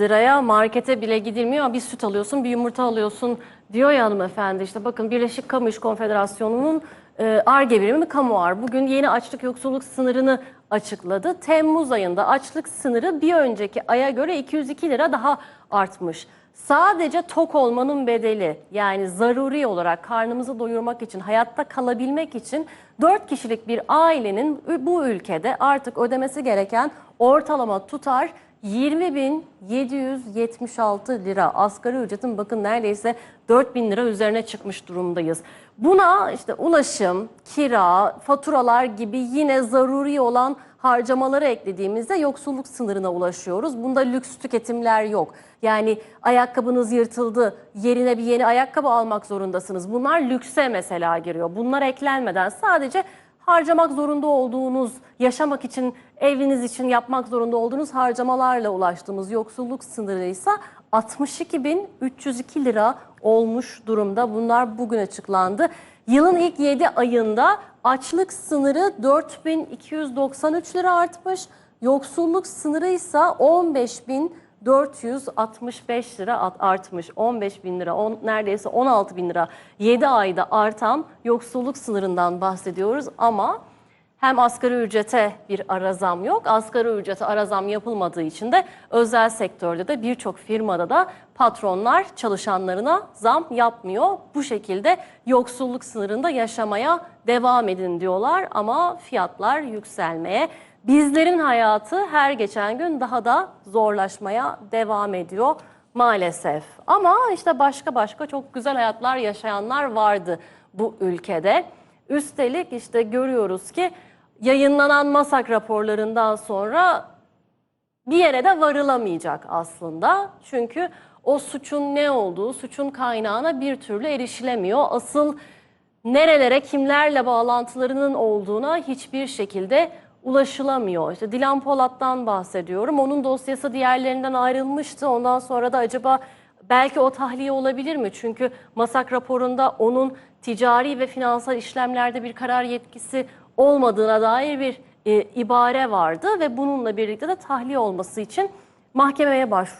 liraya markete bile gidilmiyor. Bir süt alıyorsun, bir yumurta alıyorsun diyor ya hanımefendi. İşte bakın Birleşik Kamu İş Konfederasyonu'nun e, ARGE birimi Kamuar bugün yeni açlık yoksulluk sınırını açıkladı. Temmuz ayında açlık sınırı bir önceki aya göre 202 lira daha artmış. Sadece tok olmanın bedeli yani zaruri olarak karnımızı doyurmak için, hayatta kalabilmek için 4 kişilik bir ailenin bu ülkede artık ödemesi gereken ortalama tutar 20.776 lira. Asgari ücretin bakın neredeyse 4000 lira üzerine çıkmış durumdayız. Buna işte ulaşım, kira, faturalar gibi yine zaruri olan harcamaları eklediğimizde yoksulluk sınırına ulaşıyoruz. Bunda lüks tüketimler yok. Yani ayakkabınız yırtıldı, yerine bir yeni ayakkabı almak zorundasınız. Bunlar lükse mesela giriyor. Bunlar eklenmeden sadece harcamak zorunda olduğunuz, yaşamak için, eviniz için yapmak zorunda olduğunuz harcamalarla ulaştığımız yoksulluk sınırı ise 62.302 lira olmuş durumda. Bunlar bugün açıklandı. Yılın ilk 7 ayında açlık sınırı 4293 lira artmış. Yoksulluk sınırı ise 15.465 lira artmış. 15 bin lira, on, neredeyse 16 bin lira 7 ayda artan yoksulluk sınırından bahsediyoruz. Ama hem asgari ücrete bir ara zam yok, asgari ücrete ara zam yapılmadığı için de özel sektörde de birçok firmada da patronlar çalışanlarına zam yapmıyor. Bu şekilde yoksulluk sınırında yaşamaya devam edin diyorlar ama fiyatlar yükselmeye. Bizlerin hayatı her geçen gün daha da zorlaşmaya devam ediyor maalesef. Ama işte başka başka çok güzel hayatlar yaşayanlar vardı bu ülkede. Üstelik işte görüyoruz ki yayınlanan masak raporlarından sonra bir yere de varılamayacak aslında. Çünkü o suçun ne olduğu, suçun kaynağına bir türlü erişilemiyor. Asıl nerelere, kimlerle bağlantılarının olduğuna hiçbir şekilde ulaşılamıyor. İşte Dilan Polat'tan bahsediyorum. Onun dosyası diğerlerinden ayrılmıştı. Ondan sonra da acaba belki o tahliye olabilir mi? Çünkü masak raporunda onun ticari ve finansal işlemlerde bir karar yetkisi olmadığına dair bir e, ibare vardı ve bununla birlikte de tahliye olması için mahkemeye başvurdu.